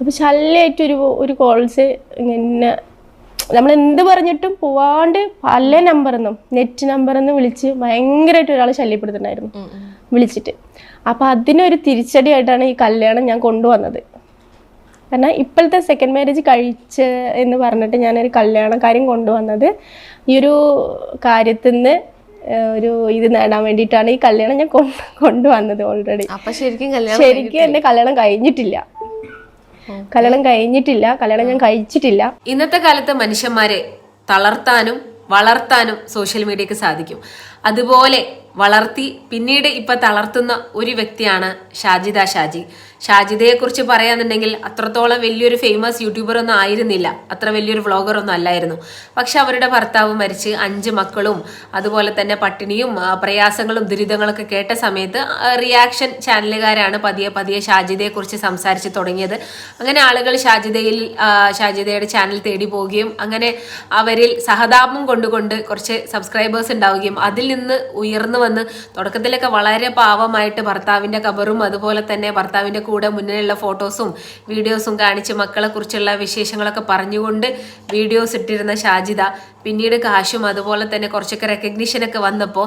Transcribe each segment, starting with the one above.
അപ്പോൾ ശല്യമായിട്ടൊരു ഒരു കോൾസ് ഇങ്ങനെ നമ്മൾ എന്ത് പറഞ്ഞിട്ടും പോവാണ്ട് പല നമ്പറിൽ നിന്നും നെറ്റ് നമ്പറിൽ നിന്ന് വിളിച്ച് ഭയങ്കരമായിട്ട് ഒരാൾ ശല്യപ്പെടുത്തുന്നുണ്ടായിരുന്നു. വിളിച്ചിട്ട്. അപ്പോൾ അതിനൊരു തിരിച്ചടിയായിട്ടാണ് ഈ കല്യാണം ഞാൻ കൊണ്ടുവന്നത്. കാരണം ഇപ്പോഴത്തെ സെക്കൻഡ് മാരേജ് കഴിച്ച് എന്ന് പറഞ്ഞിട്ട് ഞാനൊരു കല്യാണ കാര്യം കൊണ്ടുവന്നത് ഈ ഒരു കാര്യത്തിൽ നിന്ന് ഒരു ഇത് നേടാൻ വേണ്ടിയിട്ടാണ് ഈ കല്യാണം ഞാൻ കൊണ്ടുവന്നത് ഓൾറെഡി ശരിക്കും ശരിക്കും എന്റെ കല്യാണം കഴിഞ്ഞിട്ടില്ല. കല്യാണം കഴിഞ്ഞിട്ടില്ല. കല്യാണം ഞാൻ കഴിച്ചിട്ടില്ല. ഇന്നത്തെ കാലത്ത് മനുഷ്യന്മാരെ തളർത്താനും വളർത്താനും സോഷ്യൽ മീഡിയക്ക് സാധിക്കും. അതുപോലെ വളർത്തി പിന്നീട് ഇപ്പൊ തളർത്തുന്ന ഒരു വ്യക്തിയാണ് ഷാജിദ ഷാജി. ഷാജിദയെ കുറിച്ച് പറയാന്നുണ്ടെങ്കിൽ അത്രത്തോളം വലിയൊരു ഫേമസ് യൂട്യൂബർ ഒന്നും ആയിരുന്നില്ല. അത്ര വലിയൊരു വ്ളോഗർ ഒന്നും അല്ലായിരുന്നു. പക്ഷെ അവരുടെ ഭർത്താവ് മരിച്ച് അഞ്ച് മക്കളും അതുപോലെ തന്നെ പട്ടിണിയും പ്രയാസങ്ങളും ദുരിതങ്ങളൊക്കെ കേട്ട സമയത്ത് റിയാക്ഷൻ ചാനലുകാരാണ് പതിയെ പതിയെ ഷാജിദയെ കുറിച്ച് സംസാരിച്ച് തുടങ്ങിയത്. അങ്ങനെ ആളുകൾ ഷാജിദയിൽ ഷാജിദയുടെ ചാനൽ തേടി പോവുകയും അങ്ങനെ അവരിൽ സഹതാപം കൊണ്ടുകൊണ്ട് കുറച്ച് സബ്സ്ക്രൈബേഴ്സ് ഉണ്ടാവുകയും അതിൽ നിന്ന് ഉയർന്നു വന്ന് തുടക്കത്തിലൊക്കെ വളരെ പാവമായിട്ട് ഭർത്താവിന്റെ കബറും അതുപോലെ തന്നെ ഭർത്താവിന്റെ കൂടെ മുന്നിലുള്ള ഫോട്ടോസും വീഡിയോസും കാണിച്ച് മക്കളെ കുറിച്ചുള്ള വിശേഷങ്ങളൊക്കെ പറഞ്ഞുകൊണ്ട് വീഡിയോസ് ഇട്ടിരുന്ന ഷാജിദ പിന്നീട് കാശും അതുപോലെ തന്നെ കുറച്ചൊക്കെ റെക്കഗ്നീഷനൊക്കെ വന്നപ്പോൾ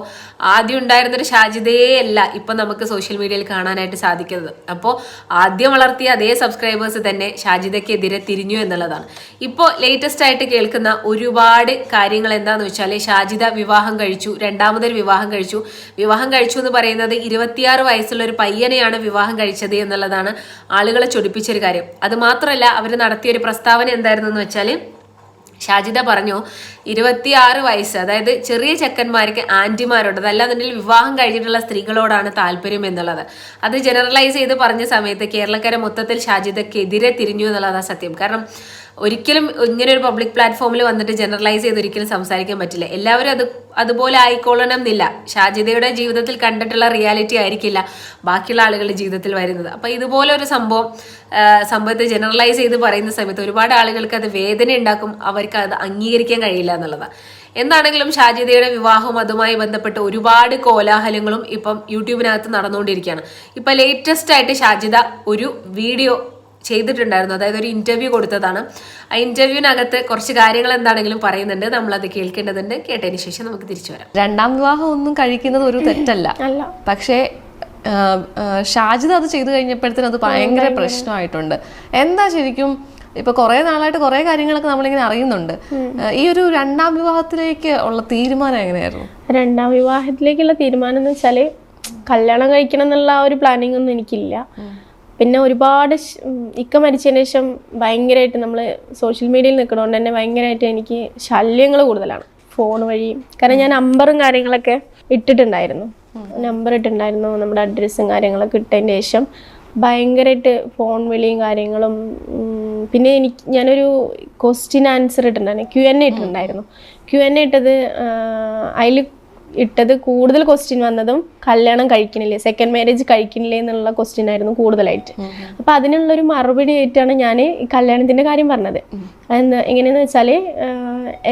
ആദ്യം ഉണ്ടായിരുന്നൊരു ഷാജിദയേ അല്ല ഇപ്പം നമുക്ക് സോഷ്യൽ മീഡിയയിൽ കാണാനായിട്ട് സാധിക്കുന്നത്. അപ്പോൾ ആദ്യം വളർത്തിയ അതേ സബ്സ്ക്രൈബേഴ്സ് തന്നെ ഷാജിതയ്ക്കെതിരെ തിരിഞ്ഞു എന്നുള്ളതാണ്. ഇപ്പോൾ ലേറ്റസ്റ്റ് ആയിട്ട് കേൾക്കുന്ന ഒരുപാട് കാര്യങ്ങൾ എന്താണെന്ന് വെച്ചാൽ ഷാജിത വിവാഹം കഴിച്ചു രണ്ടാമതൊരു വിവാഹം കഴിച്ചു. വിവാഹം കഴിച്ചു എന്ന് പറയുന്നത് ഇരുപത്തിയാറ് വയസ്സുള്ള ഒരു പയ്യനെയാണ് വിവാഹം കഴിച്ചത് എന്നുള്ളതാണ് ആളുകളെ ചൊടിപ്പിച്ചൊരു കാര്യം. അത് മാത്രമല്ല അവർ നടത്തിയ ഒരു പ്രസ്താവന എന്തായിരുന്നു എന്ന് വെച്ചാൽ ഷാജിദ പറഞ്ഞു ഇരുപത്തിയാറ് വയസ്സ് അതായത് ചെറിയ ചെക്കന്മാർക്ക് ആന്റിമാരോട് അതല്ലാന്നുണ്ടെങ്കിൽ വിവാഹം കഴിഞ്ഞിട്ടുള്ള സ്ത്രീകളോടാണ് താല്പര്യം എന്നുള്ളത്. അത് ജനറലൈസ് ചെയ്ത് പറഞ്ഞ സമയത്ത് കേരളക്കര മൊത്തത്തിൽ ഷാജിദക്കെതിരെ തിരിഞ്ഞു എന്നുള്ളതാണ് സത്യം. കാരണം ഒരിക്കലും ഇങ്ങനെ ഒരു പബ്ലിക് പ്ലാറ്റ്ഫോമിൽ വന്നിട്ട് ജനറലൈസ് ചെയ്ത് ഒരിക്കലും സംസാരിക്കാൻ പറ്റില്ല. എല്ലാവരും അത് അതുപോലെ ആയിക്കൊള്ളണം എന്നില്ല ഷാജിദയുടെ ജീവിതത്തിൽ കണ്ടിട്ടുള്ള റിയാലിറ്റി ആയിരിക്കില്ല ബാക്കിയുള്ള ആളുകളുടെ ജീവിതത്തിൽ വരുന്നത്. അപ്പൊ ഇതുപോലെ ഒരു സംഭവം സംഭവത്തെ ജനറലൈസ് ചെയ്ത് പറയുന്ന സമയത്ത് ഒരുപാട് ആളുകൾക്ക് അത് വേദന ഉണ്ടാക്കും. അവർക്ക് അത് അംഗീകരിക്കാൻ കഴിയില്ല എന്നുള്ളതാണ് എന്താണെങ്കിലും ഷാജിദയുടെ വിവാഹവും അതുമായി ബന്ധപ്പെട്ട് ഒരുപാട് കോലാഹലങ്ങളും ഇപ്പം യൂട്യൂബിനകത്ത് നടന്നുകൊണ്ടിരിക്കുകയാണ്. ഇപ്പൊ ലേറ്റസ്റ്റ് ആയിട്ട് ഷാജിദ ഒരു വീഡിയോ ചെയ്തിട്ടുണ്ടായിരുന്നു. അതായത് ഒരു ഇന്റർവ്യൂ കൊടുത്തതാണ്. ആ ഇന്റർവ്യൂവിനകത്ത് കുറച്ച് കാര്യങ്ങൾ എന്താണെങ്കിലും പറയുന്നുണ്ട്. നമ്മൾ അത് കേൾക്കേണ്ടതുണ്ട്. കേട്ടതിന് ശേഷം നമുക്ക് തിരിച്ചു വരാം. രണ്ടാം വിവാഹം ഒന്നും കഴിക്കുന്നത് ഒരു തെറ്റല്ല. അല്ല. പക്ഷേ ആ, അത് ചെയ്തു കഴിഞ്ഞപ്പോഴത്തേനും അത് ഭയങ്കര പ്രശ്നമായിട്ടുണ്ട്. എന്താ ശരിക്കും ഇപ്പൊ കുറെ നാളായിട്ട് കുറെ കാര്യങ്ങളൊക്കെ നമ്മളിങ്ങനെ അറിയുന്നുണ്ട്. ഈ ഒരു രണ്ടാം വിവാഹത്തിലേക്ക് ഉള്ള തീരുമാനം എങ്ങനെയായിരുന്നു? രണ്ടാം വിവാഹത്തിലേക്കുള്ള തീരുമാനം എന്ന് വെച്ചാൽ കല്യാണം കഴിക്കണം എന്നുള്ള ഒരു പ്ലാനിങ് ഒന്നും എനിക്കില്ല. പിന്നെ ഒരുപാട് ഇക്ക മരിച്ചതിന് ശേഷം ഭയങ്കരമായിട്ട് നമ്മൾ സോഷ്യൽ മീഡിയയിൽ നിൽക്കണോണ്ട് തന്നെ ഭയങ്കരമായിട്ട് എനിക്ക് ശല്യങ്ങൾ കൂടുതലാണ്. ഫോൺ വഴി. കാരണം ഞാൻ നമ്പറും കാര്യങ്ങളൊക്കെ ഇട്ടിട്ടുണ്ടായിരുന്നു. നമ്പർ ഇട്ടിട്ടുണ്ടായിരുന്നു നമ്മുടെ അഡ്രസ്സും കാര്യങ്ങളൊക്കെ ഇട്ടതിന് ശേഷം ഭയങ്കരമായിട്ട് ഫോൺ വിളിയും കാര്യങ്ങളും പിന്നെ എനിക്ക് ഞാനൊരു ക്വസ്റ്റ്യൻ ആൻസർ ഇട്ടിട്ടുണ്ടായിരുന്നു ക്യു എൻ എ ഇട്ടിട്ടുണ്ടായിരുന്നു. ക്യു എൻ എ ഇട്ടത് അതിൽ ഇട്ടത് കൂടുതൽ ക്വസ്റ്റ്യൻ വന്നതും കല്യാണം കഴിക്കണില്ലേ സെക്കൻഡ് മാരേജ് കഴിക്കണില്ലേ എന്നുള്ള ക്വസ്റ്റ്യൻ ആയിരുന്നു കൂടുതലായിട്ട്. അപ്പൊ അതിനുള്ളൊരു മറുപടി ആയിട്ടാണ് ഞാൻ കല്യാണത്തിന്റെ കാര്യം പറഞ്ഞത്. എന്താ എങ്ങനെയെന്ന് വെച്ചാൽ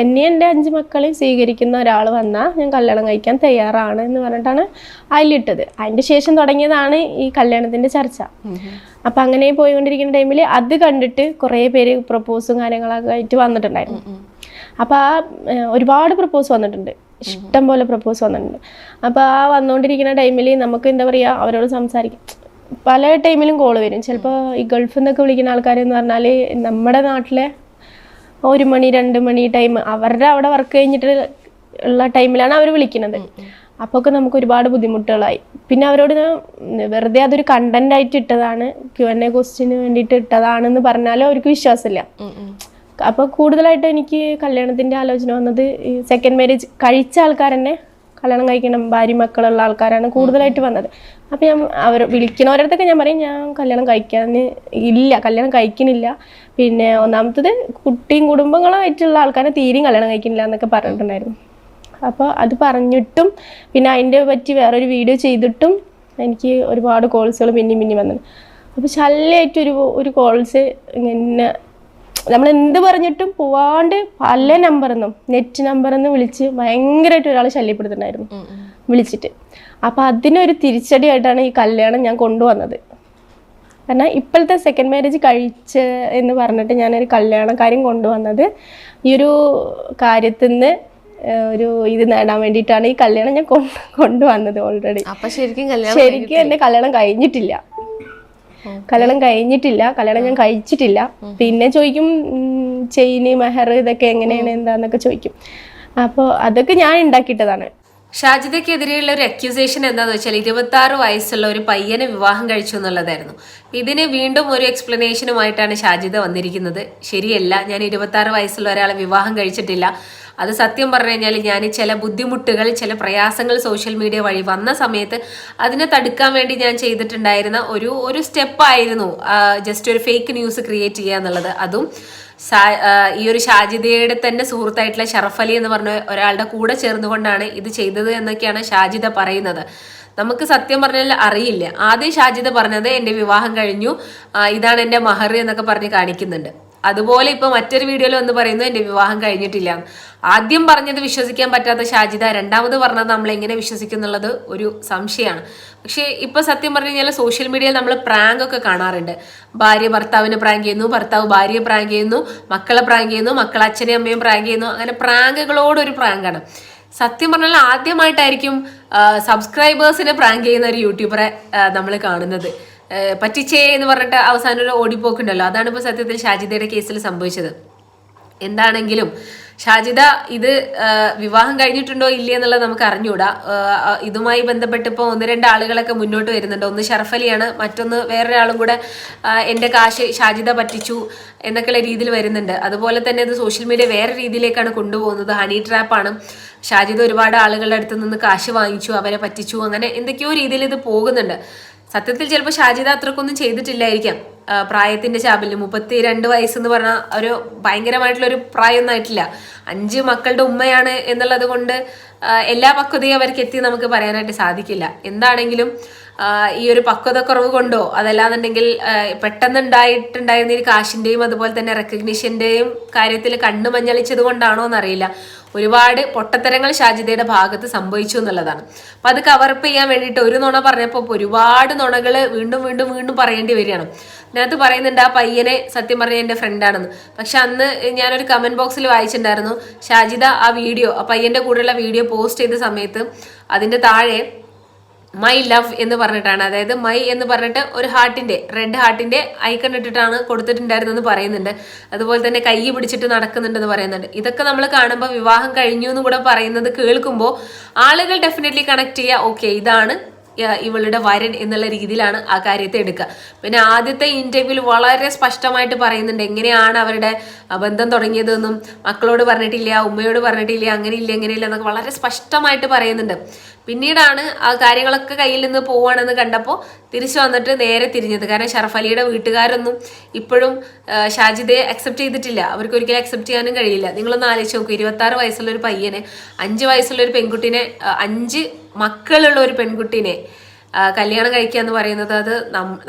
എന്നെ എന്റെ അഞ്ച് മക്കളെ സ്വീകരിക്കുന്ന ഒരാൾ വന്നാൽ ഞാൻ കല്യാണം കഴിക്കാൻ തയ്യാറാണ് എന്ന് പറഞ്ഞിട്ടാണ് അതിലിട്ടത്. അതിന്റെ ശേഷം തുടങ്ങിയതാണ് ഈ കല്യാണത്തിന്റെ ചർച്ച. അപ്പൊ അങ്ങനെ പോയിക്കൊണ്ടിരിക്കുന്ന ടൈമിൽ അത് കണ്ടിട്ട് കുറേ പേര് പ്രപ്പോസും കാര്യങ്ങളൊക്കെ ആയിട്ട് വന്നിട്ടുണ്ടായിരുന്നു. അപ്പൊ ആ ഒരുപാട് പ്രപ്പോസ് വന്നിട്ടുണ്ട്. ഇഷ്ടം പോലെ പ്രപ്പോസ് വന്നിട്ടുണ്ട്. അപ്പൊ ആ വന്നുകൊണ്ടിരിക്കുന്ന ടൈമിൽ നമുക്ക് എന്താ പറയാ അവരോട് സംസാരിക്കാം പല ടൈമിലും കോൾ വരും. ചിലപ്പോൾ ഈ ഗൾഫിൽ നിന്നൊക്കെ വിളിക്കുന്ന ആൾക്കാരെന്ന് പറഞ്ഞാൽ നമ്മുടെ നാട്ടിലെ ഒരു മണി രണ്ട് മണി ടൈം അവരുടെ അവിടെ വർക്ക് കഴിഞ്ഞിട്ട് ഉള്ള ടൈമിലാണ് അവർ വിളിക്കുന്നത്. അപ്പോൾ ഒക്കെ നമുക്ക് ഒരുപാട് ബുദ്ധിമുട്ടുകളായി. പിന്നെ അവരോട് വെറുതെ അതൊരു കണ്ടന്റ് ആയിട്ട് ഇട്ടതാണ് ക്യു എൻ എ ക്വസ്റ്റിന് വേണ്ടിയിട്ട് ഇട്ടതാണെന്ന് പറഞ്ഞാലും അവർക്ക് വിശ്വാസമില്ല. അപ്പോൾ കൂടുതലായിട്ട് എനിക്ക് കല്യാണത്തിന്റെ ആലോചന വന്നത് സെക്കൻഡ് മാരേജ് കഴിച്ച ആൾക്കാർ തന്നെ കല്യാണം കഴിക്കണം ഭാര്യ മക്കളുള്ള ആൾക്കാരാണ് കൂടുതലായിട്ട് വന്നത്. അപ്പോൾ ഞാൻ അവർ വിളിക്കുന്നവരടുത്തൊക്കെ ഞാൻ പറയും ഞാൻ കല്യാണം കഴിക്കാൻ ഇല്ല കല്യാണം കഴിക്കുന്നില്ല പിന്നെ ഒന്നാമത്തത് കുട്ടിയും കുടുംബങ്ങളുമായിട്ടുള്ള ആൾക്കാരെ തീരെയും കല്യാണം കഴിക്കുന്നില്ല എന്നൊക്കെ പറഞ്ഞിട്ടുണ്ടായിരുന്നു. അപ്പോൾ അത് പറഞ്ഞിട്ടും പിന്നെ അതിന്റെ പറ്റി വേറൊരു വീഡിയോ ചെയ്തിട്ടും എനിക്ക് ഒരുപാട് കോൾസുകൾ പിന്നെയും പിന്നെയും വന്നത്. അപ്പോൾ ശല്യമായിട്ടൊരു ഒരു കോൾസ് ഇങ്ങനെ നമ്മൾ എന്ത് പറഞ്ഞിട്ടും പോവാണ്ട് പല നമ്പർ എന്നും നെറ്റ് നമ്പറിന്ന് വിളിച്ച് ഭയങ്കരമായിട്ട് ഒരാൾ ശല്യപ്പെടുത്തുന്നുണ്ടായിരുന്നു. വിളിച്ചിട്ട്. അപ്പം അതിനൊരു തിരിച്ചടിയായിട്ടാണ് ഈ കല്യാണം ഞാൻ കൊണ്ടുവന്നത്. കാരണം ഇപ്പോഴത്തെ സെക്കൻഡ് മാരേജ് കഴിച്ച് എന്ന് പറഞ്ഞിട്ട് ഞാനൊരു കല്യാണ കാര്യം കൊണ്ടുവന്നത്. ഈ ഒരു കാര്യത്തിൽ നിന്ന് ഒരു ഇത് നേടാൻ വേണ്ടിയിട്ടാണ് ഈ കല്യാണം ഞാൻ കൊണ്ടുവന്നത് ഓൾറെഡി അപ്പൊ ശരിക്കും ശരിക്കും എന്റെ കല്യാണം കഴിഞ്ഞിട്ടില്ല. കല്യാണം കഴിഞ്ഞിട്ടില്ല. കല്യാണം ഞാൻ കഴിച്ചിട്ടില്ല. പിന്നെ ചോദിക്കും ചെയിന് മെഹർ ഇതൊക്കെ എങ്ങനെയാണ് എന്താന്നൊക്കെ ചോദിക്കും. അപ്പോൾ അതൊക്കെ ഞാൻ ഉണ്ടാക്കിയിട്ടതാണ്. ഷാജിദയ്ക്കെതിരെയുള്ള ഒരു അക്യൂസേഷൻ എന്താന്ന് വെച്ചാൽ ഇരുപത്തി ആറ് വയസ്സുള്ള ഒരു പയ്യനെ വിവാഹം കഴിച്ചു എന്നുള്ളതായിരുന്നു. ഇതിന് വീണ്ടും ഒരു എക്സ്പ്ലനേഷനുമായിട്ടാണ് ഷാജിദ വന്നിരിക്കുന്നത്. ശരിയല്ല ഞാൻ ഇരുപത്തി ആറ് വയസ്സുള്ള ഒരാളെ വിവാഹം കഴിച്ചിട്ടില്ല. അത് സത്യം പറഞ്ഞു കഴിഞ്ഞാൽ ഞാൻ ചില ബുദ്ധിമുട്ടുകൾ ചില പ്രയാസങ്ങൾ സോഷ്യൽ മീഡിയ വഴി വന്ന സമയത്ത് അതിനെ തടുക്കാൻ വേണ്ടി ഞാൻ ചെയ്തിട്ടുണ്ടായിരുന്ന ഒരു ഒരു സ്റ്റെപ്പായിരുന്നു ജസ്റ്റ് ഒരു ഫേക്ക് ന്യൂസ് ക്രിയേറ്റ് ചെയ്യുക എന്നുള്ളത്. അതും ഈ ഒരു ഷാജിദയുടെ തന്നെ സുഹൃത്തായിട്ടുള്ള ഷറഫ് അലി എന്ന് പറഞ്ഞ ഒരാളുടെ കൂടെ ചേർന്നുകൊണ്ടാണ് ഇത് ചെയ്തത് എന്നൊക്കെയാണ് ഷാജിദ പറയുന്നത്. നമുക്ക് സത്യം പറഞ്ഞാൽ അറിയില്ല. ആദ്യം ഷാജിദ പറഞ്ഞത് എന്റെ വിവാഹം കഴിഞ്ഞു. ഇതാണ് എന്റെ മഹർ എന്നൊക്കെ പറഞ്ഞ് കാണിക്കുന്നുണ്ട്. അതുപോലെ ഇപ്പൊ മറ്റൊരു വീഡിയോയിൽ വന്ന് പറയുന്നു എന്റെ വിവാഹം കഴിഞ്ഞിട്ടില്ല. ആദ്യം പറഞ്ഞത് വിശ്വസിക്കാൻ പറ്റാത്ത ഷാജിദ രണ്ടാമത് പറഞ്ഞത് നമ്മൾ എങ്ങനെ വിശ്വസിക്കും എന്നുള്ളത് ഒരു സംശയമാണ്. പക്ഷേ ഇപ്പൊ സത്യം പറഞ്ഞു കഴിഞ്ഞാൽ സോഷ്യൽ മീഡിയയിൽ നമ്മൾ പ്രാങ്ക് ഒക്കെ കാണാറുണ്ട്. ഭാര്യ ഭർത്താവിനെ പ്രാങ്ക് ചെയ്യുന്നു ഭർത്താവ് ഭാര്യയെ പ്രാങ്ക് ചെയ്യുന്നു മക്കളെ പ്രാങ്ക് ചെയ്യുന്നു മക്കൾ അച്ഛനെയും അമ്മയും പ്രാങ്ക് ചെയ്യുന്നു. അങ്ങനെ പ്രാങ്കുകളോടൊരു പ്രാങ്കാണ്. സത്യം പറഞ്ഞാൽ ആദ്യമായിട്ടായിരിക്കും സബ്സ്ക്രൈബേഴ്സിനെ പ്രാങ്ക് ചെയ്യുന്ന ഒരു യൂട്യൂബറെ നമ്മൾ കാണുന്നത്. പറ്റിച്ചേ എന്ന് പറഞ്ഞിട്ട് അവസാനം ഒരു ഓടിപ്പോക്കുണ്ടല്ലോ. അതാണ് ഇപ്പോൾ സത്യത്തിൽ ഷാജിദയുടെ കേസിൽ സംഭവിച്ചത്. എന്താണെങ്കിലും ഷാജിദ ഇത് വിവാഹം കഴിഞ്ഞിട്ടുണ്ടോ ഇല്ലേ എന്നുള്ളത് നമുക്ക് അറിഞ്ഞുകൂടാ. ഇതുമായി ബന്ധപ്പെട്ട് ഇപ്പോൾ ഒന്ന് രണ്ട് ആളുകളൊക്കെ മുന്നോട്ട് വരുന്നുണ്ട്. ഒന്ന് ഷർഫലിയാണ് മറ്റൊന്ന് വേറൊരാളും കൂടെ എന്റെ കാശ് ഷാജിദ പറ്റിച്ചു എന്നൊക്കെയുള്ള രീതിയിൽ വരുന്നുണ്ട്. അതുപോലെ തന്നെ ഇത് സോഷ്യൽ മീഡിയ വേറെ രീതിയിലേക്കാണ് കൊണ്ടുപോകുന്നത്. ഹണി ട്രാപ്പാണ്. ഷാജിദ ഒരുപാട് ആളുകളുടെ അടുത്ത് നിന്ന് കാശ് വാങ്ങിച്ചു അവരെ പറ്റിച്ചു അങ്ങനെ എന്തൊക്കെയോ രീതിയിൽ ഇത് പോകുന്നുണ്ട്. സത്യത്തിൽ ചിലപ്പോൾ ഷാജിദ അത്രക്കൊന്നും ചെയ്തിട്ടില്ലായിരിക്കാം. പ്രായത്തിന്റെ ചാപല്യം മുപ്പത്തി രണ്ട് വയസ്സെന്ന് പറഞ്ഞാൽ ഒരു ഭയങ്കരമായിട്ടുള്ള ഒരു പ്രായമൊന്നും ആയിട്ടില്ല. അഞ്ച് മക്കളുടെ ഉമ്മയാണ് എന്നുള്ളത് കൊണ്ട് എല്ലാ പക്വതയും അവർക്ക് എത്തി നമുക്ക് പറയാനായിട്ട് സാധിക്കില്ല. എന്താണെങ്കിലും ഈ ഒരു പക്വത കുറവ് കൊണ്ടോ അതല്ലാന്നുണ്ടെങ്കിൽ പെട്ടെന്ന് പെട്ടെന്നുണ്ടായിട്ടുണ്ടായിരുന്ന ഈ കാശിന്റെയും അതുപോലെ തന്നെ റെക്കഗ്നിഷന്റെയും കാര്യത്തിൽ കണ്ണു മഞ്ഞളിച്ചത് കൊണ്ടാണോ എന്നറിയില്ല. ഒരുപാട് പൊട്ടത്തരങ്ങൾ ഷാജിദയുടെ ഭാഗത്ത് സംഭവിച്ചു എന്നുള്ളതാണ്. അപ്പൊ അത് കവറപ്പ് ചെയ്യാൻ വേണ്ടിയിട്ട് ഒരു നുണ പറഞ്ഞപ്പോൾ ഒരുപാട് നുണകൾ വീണ്ടും വീണ്ടും വീണ്ടും പറയേണ്ടി വരികയാണ്. ഇതിനകത്ത് പറയുന്നുണ്ട് ആ പയ്യനെ സത്യം പറഞ്ഞ എന്റെ ഫ്രണ്ടാണെന്ന് പക്ഷെ അന്ന് ഞാനൊരു കമന്റ് ബോക്സിൽ വായിച്ചിട്ടുണ്ടായിരുന്നു ഷാജിദ ആ വീഡിയോ ആ പയ്യന്റെ കൂടെയുള്ള വീഡിയോ പോസ്റ്റ് ചെയ്ത സമയത്ത് അതിന്റെ താഴെ മൈ ലവ് എന്ന് പറഞ്ഞിട്ടാണ്. അതായത് മൈ എന്ന് പറഞ്ഞിട്ട് ഒരു ഹാർട്ടിന്റെ റെഡ് ഹാർട്ടിന്റെ ഐക്കൺ ഇട്ടിട്ടാണ് കൊടുത്തിട്ടുണ്ടായിരുന്നെന്ന് പറയുന്നുണ്ട്. അതുപോലെ തന്നെ കൈ പിടിച്ചിട്ട് നടക്കുന്നുണ്ടെന്ന് പറയുന്നുണ്ട്. ഇതൊക്കെ നമ്മൾ കാണുമ്പോൾ വിവാഹം കഴിഞ്ഞു എന്ന് കൂടെ പറയുന്നത് കേൾക്കുമ്പോൾ ആളുകൾ ഡെഫിനറ്റ്ലി കണക്ട് ചെയ്യുക. ഓക്കെ ഇതാണ് ഇവളുടെ വരൻ എന്നുള്ള രീതിയിലാണ് ആ കാര്യത്തെ എടുക്കുക. പിന്നെ ആദ്യത്തെ ഇന്റർവ്യൂവിൽ വളരെ സ്പഷ്ടമായിട്ട് പറയുന്നുണ്ട് എങ്ങനെയാണ് അവരുടെ ബന്ധം തുടങ്ങിയതെന്നും മക്കളോട് പറഞ്ഞിട്ടില്ല ഉമ്മയോട് പറഞ്ഞിട്ടില്ല അങ്ങനെ അങ്ങനെയില്ല എങ്ങനെയില്ല എന്നൊക്കെ വളരെ സ്പഷ്ടമായിട്ട് പറയുന്നുണ്ട്. പിന്നീടാണ് ആ കാര്യങ്ങളൊക്കെ കയ്യിൽ നിന്ന് പോവാണെന്ന് കണ്ടപ്പോൾ തിരിച്ചു വന്നിട്ട് നേരെ തിരിഞ്ഞത്. കാരണം ഷറഫ് അലിയുടെ വീട്ടുകാരൊന്നും ഇപ്പോഴും ഷാജിദെ അക്സെപ്റ്റ് ചെയ്തിട്ടില്ല. അവർക്ക് ഒരിക്കലും അക്സെപ്റ്റ് ചെയ്യാനും കഴിയില്ല. നിങ്ങളൊന്ന് ആലോചിച്ച് നോക്കൂ ഇരുപത്തി ആറ് വയസ്സുള്ള ഒരു പയ്യനെ അഞ്ച് വയസ്സുള്ള ഒരു പെൺകുട്ടിനെ അഞ്ച് മക്കളുള്ള ഒരു പെൺകുട്ടിനെ കല്യാണം കഴിക്കുക എന്ന് പറയുന്നത് അത്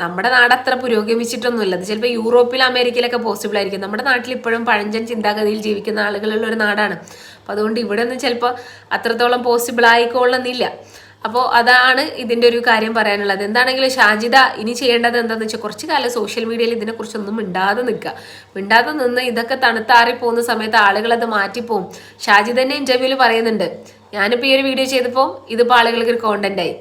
നമ്മുടെ നാട് അത്ര പുരോഗമിച്ചിട്ടൊന്നുമില്ല. അത് ചിലപ്പോൾ യൂറോപ്പിൽ അമേരിക്കയിലൊക്കെ പോസിബിൾ ആയിരിക്കും. നമ്മുടെ നാട്ടിൽ ഇപ്പോഴും പഴഞ്ചൻ ചിന്താഗതിയിൽ ജീവിക്കുന്ന ആളുകളുള്ള ഒരു നാടാണ്. അപ്പോൾ അതുകൊണ്ട് ഇവിടെ നിന്ന് ചിലപ്പോൾ അത്രത്തോളം പോസിബിൾ ആയിക്കൊള്ളുന്നില്ല അപ്പോൾ അതാണ് ഇതിന്റെ ഒരു കാര്യം പറയാനുള്ളത്. എന്താണെങ്കിലും ഷാജിദ ഇനി ചെയ്യേണ്ടത് എന്താണെന്ന് വെച്ചാൽ കുറച്ച് കാലം സോഷ്യൽ മീഡിയയിൽ ഇതിനെക്കുറിച്ചൊന്നും മിണ്ടാതെ നിൽക്കുക. മിണ്ടാതെ നിന്ന് ഇതൊക്കെ തണുത്താറി പോകുന്ന സമയത്ത് ആളുകളത് മാറ്റിപ്പോവും. ഷാജിദ് തന്നെ ഇന്റർവ്യൂവിൽ പറയുന്നുണ്ട്. ഞാനിപ്പോൾ ഈ ഒരു വീഡിയോ ചെയ്തപ്പോൾ ഇതിപ്പോൾ ആളുകൾക്ക് ഒരു കോണ്ടന്റ് ആയി.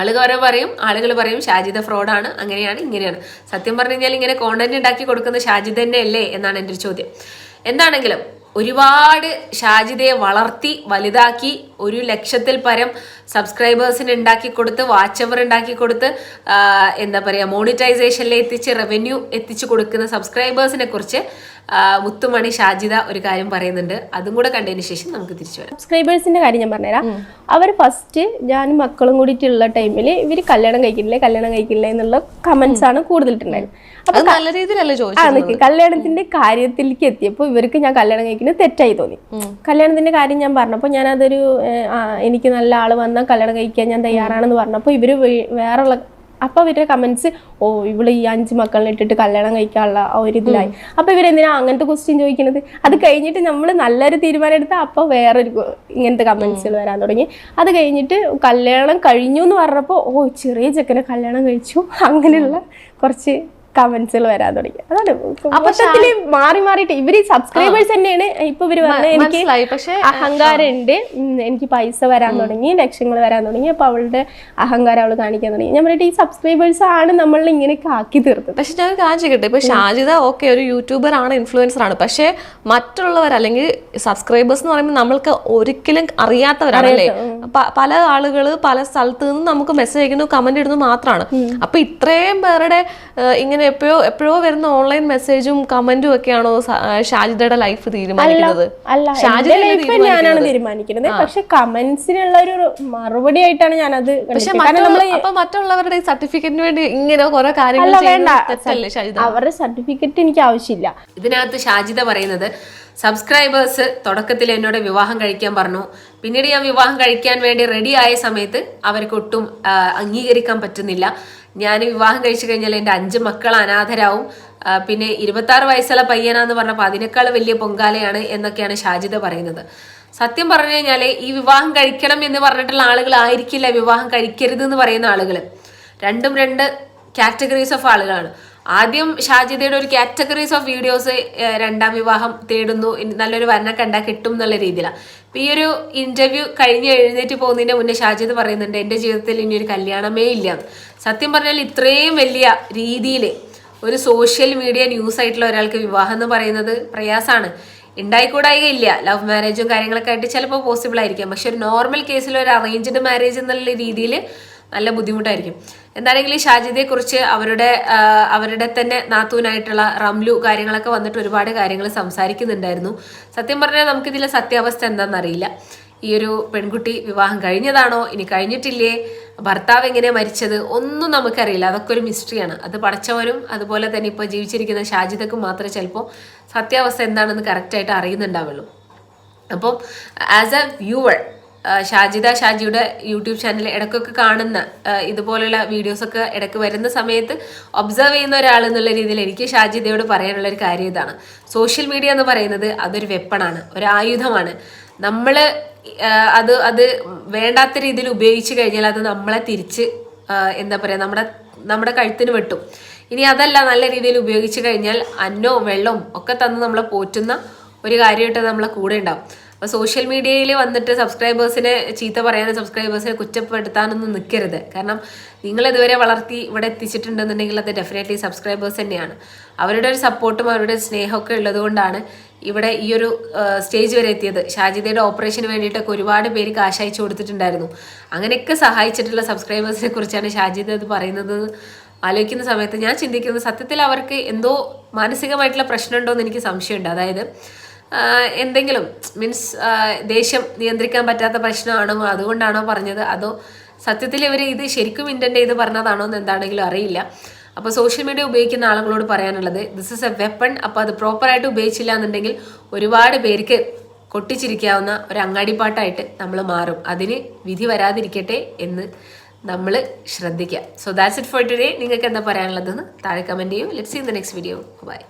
ആളുകൾ ഓരോ പറയും ആളുകൾ പറയും ഷാജിദ ഫ്രോഡാണ് അങ്ങനെയാണ് ഇങ്ങനെയാണ്. സത്യം പറഞ്ഞു കഴിഞ്ഞാൽ ഇങ്ങനെ കോണ്ടന്റ് ഉണ്ടാക്കി കൊടുക്കുന്ന ഷാജിദ് തന്നെ അല്ലേ എന്നാണ് എന്റെ ഒരു ചോദ്യം. എന്താണെങ്കിലും ഒരുപാട് ഷാജിദയെ വളർത്തി വലുതാക്കി ഒരു ലക്ഷത്തിൽ പരം സബ്സ്ക്രൈബേഴ്സിന് ഉണ്ടാക്കി കൊടുത്ത് വാച്ച് അവർ ഉണ്ടാക്കി കൊടുത്ത് എന്താ പറയുക മോണിറ്റൈസേഷനിൽ എത്തിച്ച് റവന്യൂ എത്തിച്ചു കൊടുക്കുന്ന സബ്സ്ക്രൈബേഴ്സിനെ കുറിച്ച് മുത്തുമണി ഷാജിദ ഒരു കാര്യം പറയുന്നുണ്ട്. അതും കൂടെ കണ്ടതിന് ശേഷം നമുക്ക് തിരിച്ചു വരാം. സബ്സ്ക്രൈബേഴ്സിന്റെ കാര്യം ഞാൻ പറഞ്ഞുതരാം. അവർ ഫസ്റ്റ് ഞാൻ മക്കളും കൂടിയിട്ടുള്ള ടൈമിൽ ഇവർ കല്യാണം കഴിക്കില്ലേ കല്യാണം കഴിക്കില്ല എന്നുള്ള കമന്റ്സ് ആണ് കൂടുതലിട്ടുണ്ടായിരുന്നത് അപ്പൊ നല്ല രീതിയിലല്ലേ ചോദിച്ചത്? കല്യാണത്തിന്റെ കാര്യത്തിലേക്ക് എത്തിയപ്പോൾ ഇവർക്ക് ഞാൻ കല്യാണം കഴിക്കുന്നത് തെറ്റായി തോന്നി. കല്യാണത്തിന്റെ കാര്യം ഞാൻ പറഞ്ഞപ്പോൾ ഞാൻ അതൊരു എനിക്ക് നല്ല ആൾ വന്നാൽ കല്യാണം കഴിക്കാൻ ഞാൻ തയ്യാറാണെന്ന് പറഞ്ഞപ്പോൾ ഇവർ വേറെയുള്ള അപ്പൊ ഇവരുടെ കമന്റ്സ് ഓ ഇവൾ ഈ അഞ്ച് മക്കളിനെ ഇട്ടിട്ട് കല്യാണം കഴിക്കാനുള്ള ആ ഒരു ഇതിലായി. അപ്പൊ ഇവരെന്തിനാ അങ്ങനത്തെ ക്വസ്റ്റ്യൻ ചോദിക്കുന്നത് അത് കഴിഞ്ഞിട്ട് നമ്മൾ നല്ലൊരു തീരുമാനം എടുത്താൽ അപ്പൊ വേറൊരു ഇങ്ങനത്തെ കമൻസുകൾ വരാൻ തുടങ്ങി. അത് കഴിഞ്ഞിട്ട് കല്യാണം കഴിഞ്ഞു എന്ന് പറഞ്ഞപ്പോൾ ഓ ചെറിയ ചെക്കനെ കല്യാണം കഴിച്ചു. അങ്ങനെയുള്ള കുറച്ച് കമന്റ്സുകൾ വരാൻ തുടങ്ങി. അതാണ് മൊത്തത്തിൽ മാറി മാറിയിട്ട് ഇവർ സബ്സ്ക്രൈബേഴ്സ് തന്നെയാണ്. ഇപ്പൊ ഇവർ പറഞ്ഞത് എനിക്ക് അഹങ്കാരം ഉണ്ട് എനിക്ക് പൈസ വരാൻ തുടങ്ങി ലക്ഷ്യങ്ങൾ വരാൻ തുടങ്ങി. അപ്പൊ അവളുടെ അഹങ്കാരം അവൾ കാണിക്കാൻ തുടങ്ങി. ഞാൻ പറഞ്ഞിട്ട് ഈ സബ്സ്ക്രൈബേഴ്സ് ആണ് നമ്മൾ ഇങ്ങനെയൊക്കെ ആക്കി തീർത്തത്. പക്ഷെ ഞാൻ കാണിച്ചു ചെയ്യട്ടെ ഇപ്പൊ ഷാജിത ഓക്കെ ഒരു യൂട്യൂബർ ആണ് ഇൻഫ്ലുവൻസർ ആണ്. പക്ഷെ മറ്റുള്ളവർ അല്ലെങ്കിൽ സബ്സ്ക്രൈബേഴ്സ് എന്ന് പറയുമ്പോൾ നമ്മൾക്ക് ഒരിക്കലും അറിയാത്തവരാണല്ലേ അല്ലേ? പല ആളുകൾ പല സ്ഥലത്ത് നിന്ന് നമുക്ക് മെസ്സേജ് അയക്കുന്നു കമന്റ് ഇടുന്നു മാത്രമാണ്. അപ്പൊ ഇത്രയും പേരുടെ ഏഹ്, ഇങ്ങനെ എപ്പോഴോ എപ്പോഴോ വരുന്ന ഓൺലൈൻ മെസ്സേജും കമന്റും ഒക്കെയാണോ ഷാജിദയുടെ ലൈഫ് തീരുമാനിക്കുന്നത്? ലൈഫ് ഞാനാണ് തീരുമാനിക്കുന്നത്? പക്ഷെ കമന്റ്സിനുള്ള ഒരു മറുപടി ആയിട്ടാണ് ഞാനത് പക്ഷെ മറ്റുള്ളവരുടെ സർട്ടിഫിക്കറ്റിന് വേണ്ടി ഇങ്ങനെ കൊറേ കാര്യങ്ങൾ അവരുടെ സർട്ടിഫിക്കറ്റ് എനിക്ക് ആവശ്യമില്ല. ഇതിനകത്ത് ഷാജിദ പറയുന്നത് സബ്സ്ക്രൈബേഴ്സ് തുടക്കത്തിൽ എന്നോട് വിവാഹം കഴിക്കാൻ പറഞ്ഞു. പിന്നീട് ഞാൻ വിവാഹം കഴിക്കാൻ വേണ്ടി റെഡി ആയ സമയത്ത് അവർക്കൊട്ടും അംഗീകരിക്കാൻ പറ്റുന്നില്ല. ഞാൻ വിവാഹം കഴിച്ചു കഴിഞ്ഞാൽ എന്റെ അഞ്ച് മക്കൾ അനാഥരാവും. പിന്നെ ഇരുപത്താറ് വയസ്സുള്ള പയ്യനാന്ന് പറഞ്ഞപ്പോൾ അതിനേക്കാൾ വലിയ പൊങ്കാലയാണ് എന്നൊക്കെയാണ് ഷാജിദ പറയുന്നത്. സത്യം പറഞ്ഞു കഴിഞ്ഞാൽ ഈ വിവാഹം കഴിക്കണം എന്ന് പറഞ്ഞിട്ടുള്ള ആളുകൾ ആയിരിക്കില്ല വിവാഹം കഴിക്കരുത് എന്ന് പറയുന്ന ആളുകൾ രണ്ടും രണ്ട് കാറ്റഗറീസ് ഓഫ് ആളുകളാണ്. ആദ്യം ഷാജിദയുടെ ഒരു കാറ്റഗറീസ് ഓഫ് വീഡിയോസ് രണ്ടാം വിവാഹം തേടുന്നു നല്ലൊരു വരണ കണ്ടാൽ കിട്ടും എന്നുള്ള രീതിയിലാണ് ഈ ഒരു ഇന്റർവ്യൂ കഴിഞ്ഞ് എഴുന്നേറ്റ് പോകുന്നതിന്റെ മുന്നേ ഷാജിദ് പറയുന്നുണ്ട് എന്റെ ജീവിതത്തിൽ ഇനി ഒരു കല്യാണമേ ഇല്ല. സത്യം പറഞ്ഞാൽ ഇത്രയും വലിയ രീതിയിൽ ഒരു സോഷ്യൽ മീഡിയ ന്യൂസ് ആയിട്ടുള്ള ഒരാൾക്ക് വിവാഹം എന്ന് പറയുന്നത് പ്രയാസമാണ്. ഉണ്ടായിക്കൂടായിക ഇല്ല ലവ് മാരേജും കാര്യങ്ങളൊക്കെ ആയിട്ട് ചിലപ്പോൾ പോസിബിൾ ആയിരിക്കാം. പക്ഷെ ഒരു നോർമൽ കേസിൽ ഒരു അറേഞ്ച്ഡ് മാരേജ് എന്നുള്ള രീതിയിൽ നല്ല ബുദ്ധിമുട്ടായിരിക്കും. എന്താണെങ്കിലും ഈ ഷാജിദയെക്കുറിച്ച് അവരുടെ അവരുടെ തന്നെ നാത്തൂനായിട്ടുള്ള റംലു കാര്യങ്ങളൊക്കെ വന്നിട്ട് ഒരുപാട് കാര്യങ്ങൾ സംസാരിക്കുന്നുണ്ടായിരുന്നു. സത്യം പറഞ്ഞാൽ നമുക്കിതിലെ സത്യാവസ്ഥ എന്താണെന്നറിയില്ല. ഈ ഒരു പെൺകുട്ടി വിവാഹം കഴിഞ്ഞതാണോ? ഇനി കഴിഞ്ഞിട്ടില്ലേ? ഭർത്താവ് എങ്ങനെ മരിച്ചത്? ഒന്നും നമുക്കറിയില്ല. അതൊക്കെ ഒരു മിസ്റ്ററിയാണ് അത് പഠിച്ചവരും അതുപോലെ തന്നെ ഇപ്പോൾ ജീവിച്ചിരിക്കുന്ന ഷാജിദക്കും മാത്രമേ ചിലപ്പോൾ സത്യാവസ്ഥ എന്താണെന്ന് കറക്റ്റായിട്ട് അറിയുന്നുണ്ടാവുള്ളൂ. അപ്പം ആസ് എ വ്യൂവർ ഷാജിദ ഷാജിയുടെ യൂട്യൂബ് ചാനൽ ഇടയ്ക്കൊക്കെ കാണുന്ന ഇതുപോലെയുള്ള വീഡിയോസൊക്കെ ഇടയ്ക്ക് വരുന്ന സമയത്ത് ഒബ്സർവ് ചെയ്യുന്ന ഒരാൾ എന്നുള്ള രീതിയിൽ എനിക്ക് ഷാജിദയോട് പറയാനുള്ള ഒരു കാര്യം ഇതാണ്. സോഷ്യൽ മീഡിയ എന്ന് പറയുന്നത് അതൊരു വെപ്പണാണ് ഒരു ആയുധമാണ്. നമ്മൾ അത് അത് വേണ്ടാത്ത രീതിയിൽ ഉപയോഗിച്ച് കഴിഞ്ഞാൽ അത് നമ്മളെ തിരിച്ച് എന്താ പറയുക നമ്മുടെ നമ്മുടെ കഴുത്തിന് വെട്ടും. ഇനി അതല്ല നല്ല രീതിയിൽ ഉപയോഗിച്ച് കഴിഞ്ഞാൽ അന്നോ വെള്ളവും ഒക്കെ തന്ന് നമ്മളെ പോറ്റുന്ന ഒരു കാര്യമായിട്ട് നമ്മളെ കൂടെ ഉണ്ടാവും. അപ്പോൾ സോഷ്യൽ മീഡിയയിൽ വന്നിട്ട് സബ്സ്ക്രൈബേഴ്സിനെ ചീത്ത പറയാനും സബ്സ്ക്രൈബേഴ്സിനെ കുറ്റപ്പെടുത്താനൊന്നും നിൽക്കരുത് കാരണം നിങ്ങൾ ഇതുവരെ വളർത്തി ഇവിടെ എത്തിച്ചിട്ടുണ്ടെന്നുണ്ടെങ്കിൽ അത് ഡെഫിനറ്റ്ലി സബ്സ്ക്രൈബേഴ്സ് തന്നെയാണ്. അവരുടെ ഒരു സപ്പോർട്ടും അവരുടെ സ്നേഹമൊക്കെ ഉള്ളതുകൊണ്ടാണ് ഇവിടെ ഈ ഒരു സ്റ്റേജ് വരെ എത്തിയത്. ഷാജിദയുടെ ഓപ്പറേഷന് വേണ്ടിയിട്ടൊക്കെ ഒരുപാട് പേര് കാശ് അയച്ചു കൊടുത്തിട്ടുണ്ടായിരുന്നു. അങ്ങനെയൊക്കെ സഹായിച്ചിട്ടുള്ള സബ്സ്ക്രൈബേഴ്സിനെ കുറിച്ചാണ് ഷാജിദ് അത് പറയുന്നത്. ആലോചിക്കുന്ന സമയത്ത് ഞാൻ ചിന്തിക്കുന്നത് സത്യത്തിൽ അവർക്ക് എന്തോ മാനസികമായിട്ടുള്ള പ്രശ്നമുണ്ടോ എന്ന് എനിക്ക് സംശയമുണ്ട്. അതായത് എന്തെങ്കിലും മീൻസ് ദേഷ്യം നിയന്ത്രിക്കാൻ പറ്റാത്ത പ്രശ്നമാണോ? അതുകൊണ്ടാണോ പറഞ്ഞത്? അതോ സത്യത്തിൽ ഇവർ ഇത് ശരിക്കും ഇന്റന്റ് ചെയ്ത് പറഞ്ഞതാണോ എന്ന് എന്താണെങ്കിലും അറിയില്ല. അപ്പോൾ സോഷ്യൽ മീഡിയ ഉപയോഗിക്കുന്ന ആളുകളോട് പറയാനുള്ളത് ദിസ് ഇസ് എ വെപ്പൺ അപ്പോൾ അത് പ്രോപ്പറായിട്ട് ഉപയോഗിച്ചില്ല എന്നുണ്ടെങ്കിൽ ഒരുപാട് പേർക്ക് കൊട്ടിച്ചിരിക്കാവുന്ന ഒരു അങ്ങാടിപ്പാട്ടായിട്ട് നമ്മൾ മാറും. അതിന് വിധി വരാതിരിക്കട്ടെ എന്ന് നമ്മൾ ശ്രദ്ധിക്കുക so that's it for today നിങ്ങൾക്ക് എന്താ പറയാനുള്ളതെന്ന് താഴെ കമന്റ് ചെയ്യൂ. Let's see in the next video bye